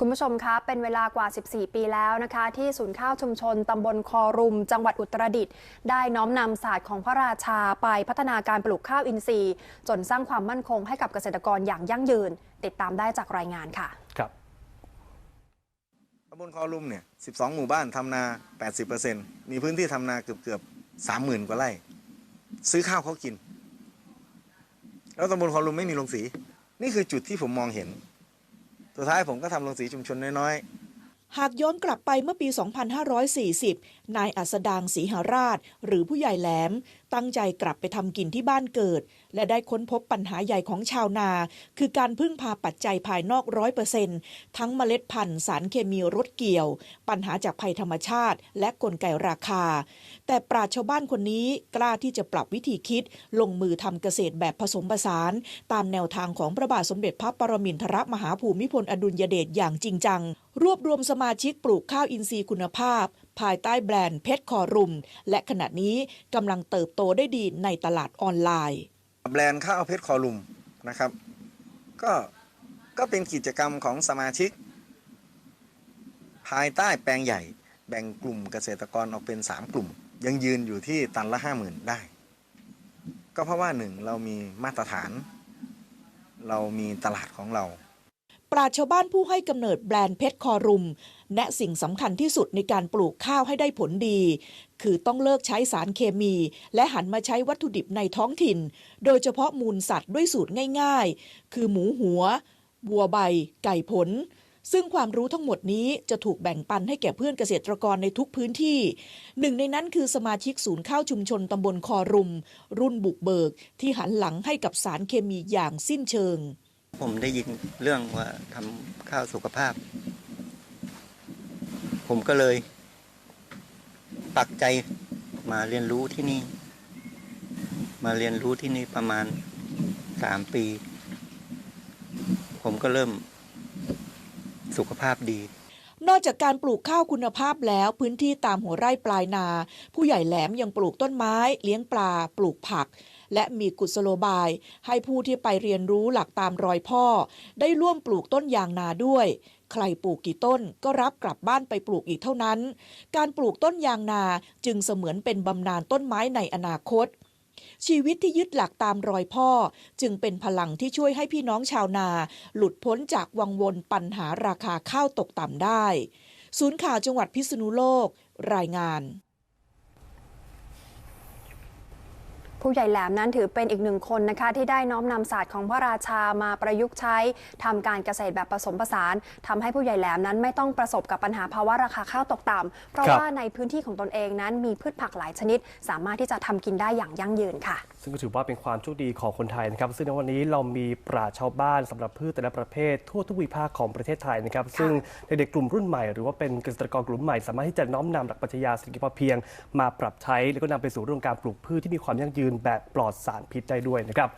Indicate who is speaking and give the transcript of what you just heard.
Speaker 1: คุณผู้ชมคะ เป็นเวลากว่า 14 ปีแล้วนะคะ ที่ศูนย์ข้าวชุมชนตำบลคอรุม จังหวัดอุตรดิตถ์ได้น้อมนำศาสตร์ของพระราชาไปพัฒนาการปลูกข้าวอินทรีย์ จนสร้างความมั่นคงให้กับเกษตรกรอย่างยั่งยืน ติดตามได้จากรายงานค่ะ
Speaker 2: ครับ
Speaker 3: ตำบลคอรุมเนี่ย 12 หมู่บ้านทำนา 80%มีพื้นที่ทำนาเกือบเกือบ30,000 กว่าไร่ ซื้อข้าวเขากิน แล้วตำบลคอรุมไม่มีโรงสี นี่คือจุดที่ผมมองเห็น สุดท้ายผมก็ทำโรงสีชุมชนน้อย
Speaker 4: หากย้อนกลับไปเมื่อปี 2540 นายอัสดางศรีหาราช หรือผู้ใหญ่แหลมตั้งใจกลับไปทำกินที่บ้านเกิด และได้ค้นพบปัญหาใหญ่ของชาวนา คือการพึ่งพาปัจจัยภายนอกร้อยเปอร์เซนต์ทั้งเมล็ดพันธุ์สารเคมีรถเกี่ยว ปัญหาจากภัยธรรมชาติ และกลไกราคา แต่ปราชชาวบ้านคนนี้กล้าที่จะปรับวิธีคิด ลงมือทำเกษตรแบบผสมผสาน ตามแนวทางของพระบาทสมเด็จพระปรมินทรมหาภูมิพลอดุลยเดชอย่างจริงจัง รวบรวมสมาชิกปลูกข้าวอินทรีย์คุณภาพ ภายใต้แบรนด์เพชรคอรุม และขณะนี้กำลังเติบโตได้ดีในตลาดออนไลน์
Speaker 3: แบรนด์ข้าวเพชรคอลุมนะครับ ก็ก็เป็นกิจกรรมของสมาชิก ภายใต้แปลงใหญ่แบ่งกลุ่มเกษตรกรออกเป็น 3 กลุ่ม ยังยืนอยู่ที่ตันละ50,000 ได้ ก็เพราะว่าหนึ่งเรามีมาตรฐาน เรามีตลาดของเรา
Speaker 4: ปราชชาวบ้านผู้ให้กำเนิดแบรนด์เพชรคอรุม แนะสิ่งสำคัญที่สุดในการปลูกข้าวให้ได้ผลดี คือต้องเลิกใช้สารเคมี และหันมาใช้วัตถุดิบในท้องถิ่น โดยเฉพาะมูลสัตว์ด้วยสูตรง่ายๆ คือหมูหัววัวใบ ไก่ผล ซึ่งความรู้ทั้งหมดนี้จะถูกแบ่งปันให้แก่เพื่อนเกษตรกรในทุกพื้นที่ หนึ่งในนั้นคือสมาชิกศูนย์ข้าวชุมชนตำบลคอรุม รุ่นบุกเบิก ที่หันหลังให้กับสารเคมีอย่างสิ้นเชิง
Speaker 5: ผมได้ยินเรื่องว่าทำข้าวสุขภาพ ผมก็เลยปักใจมาเรียนรู้ที่นี่ มาเรียนรู้ที่นี่ประมาณสามปี ผมก็เริ่มสุขภาพดี
Speaker 4: นอกจากการปลูกข้าวคุณภาพแล้วพื้นที่ตามหัวไร่ปลายนา ผู้ใหญ่แหลมยังปลูกต้นไม้ เลี้ยงปลา ปลูกผัก และมีกุศโลบาย ให้ผู้ที่ไปเรียนรู้หลักตามรอยพ่อ ได้ร่วมปลูกต้นยางนาด้วย ใครปลูกกี่ต้นก็รับกลับบ้านไปปลูกอีกเท่านั้น การปลูกต้นยางนาจึงเสมือนเป็นบำนาญต้นไม้ในอนาคตชีวิตที่ยึดหลักตามรอยพ่อ จึงเป็นพลังที่ช่วยให้พี่น้องชาวนา หลุดพ้นจากวังวนปัญหาราคาข้าวตกต่ำได้ ศูนย์ข่าวจังหวัดพิษณุโลก รายงาน
Speaker 1: ผู้ใหญ่แหลมนั้นถือเป็นอีกหนึ่งคนนะคะที่ได้น้อมนำศาสตร์ของพระราชามาประยุกต์ใช้ทำการเกษตรแบบผสมผสานทำให้ผู้ใหญ่แหลมนั้นไม่ต้องประสบกับปัญหาภาวะราคาข้าวตกต่ำเพราะ
Speaker 2: ครับ
Speaker 1: ว่าในพื้นที่ของตนเองนั้นมีพืชผักหลายชนิด สามารถที่จะทำกินได้อย่างยั่งยืนค่ะ
Speaker 2: ซึ่งก็ถือว่าเป็นความโชคดีของคนไทยนะครับ ซึ่งในวันนี้เรามีปราชญ์ชาวบ้านสำหรับพืชแต่ละประเภททั่วทุกวิภาคของประเทศไทยนะครับ ซึ่งเด็กๆกลุ่มรุ่นใหม่หรือว่าเป็นเกษตรกรกลุ่มใหม่สามารถที่จะน้อมนำหลักปรัชญาเศรษฐกิจพอเพียง มาปรับใช้แล้วก็นำไปสู่เรื่องการปลูกพืชที่มีความยั่งยืนแบบปลอดสารพิษได้ด้วยนะครับ